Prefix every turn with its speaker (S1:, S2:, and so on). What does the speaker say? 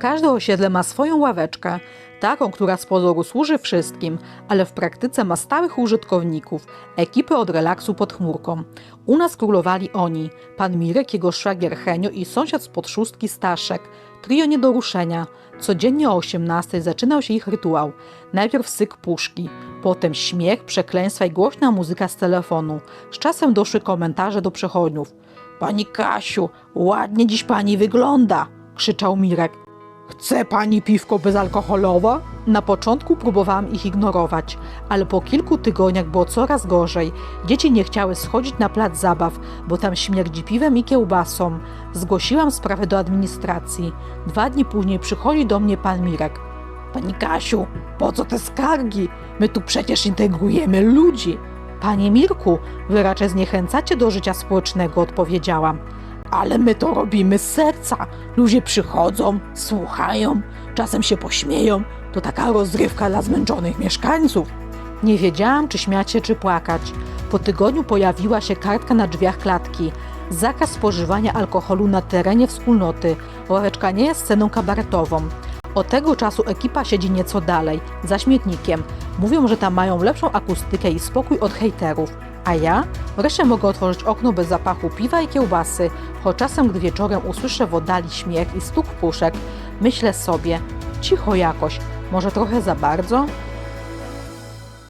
S1: Każde osiedle ma swoją ławeczkę, taką, która z pozoru służy wszystkim, ale w praktyce ma stałych użytkowników, ekipy od relaksu pod chmurką. U nas królowali oni, pan Mirek, jego szwagier Henio i sąsiad spod szóstki Staszek. Trio nie do ruszenia. Codziennie o 18 zaczynał się ich rytuał. Najpierw syk puszki, potem śmiech, przekleństwa i głośna muzyka z telefonu. Z czasem doszły komentarze do przechodniów. Pani Kasiu, ładnie dziś pani wygląda, krzyczał Mirek. Chce pani piwko bezalkoholowe? Na początku próbowałam ich ignorować, ale po kilku tygodniach było coraz gorzej. Dzieci nie chciały schodzić na plac zabaw, bo tam śmierdzi piwem i kiełbasą. Zgłosiłam sprawę do administracji. Dwa dni później przychodzi do mnie pan Mirek. Pani Kasiu, po co te skargi? My tu przecież integrujemy ludzi. Panie Mirku, wy raczej zniechęcacie do życia społecznego, odpowiedziałam. Ale my to robimy z serca. Ludzie przychodzą, słuchają, czasem się pośmieją. To taka rozrywka dla zmęczonych mieszkańców. Nie wiedziałam, czy śmiać się, czy płakać. Po tygodniu pojawiła się kartka na drzwiach klatki. Zakaz spożywania alkoholu na terenie wspólnoty. Ławeczka nie jest sceną kabaretową. Od tego czasu ekipa siedzi nieco dalej, za śmietnikiem. Mówią, że tam mają lepszą akustykę i spokój od hejterów. A ja? Wreszcie mogę otworzyć okno bez zapachu piwa i kiełbasy, choć czasem, gdy wieczorem usłyszę w oddali śmiech i stuk puszek, myślę sobie, cicho jakoś, może trochę za bardzo?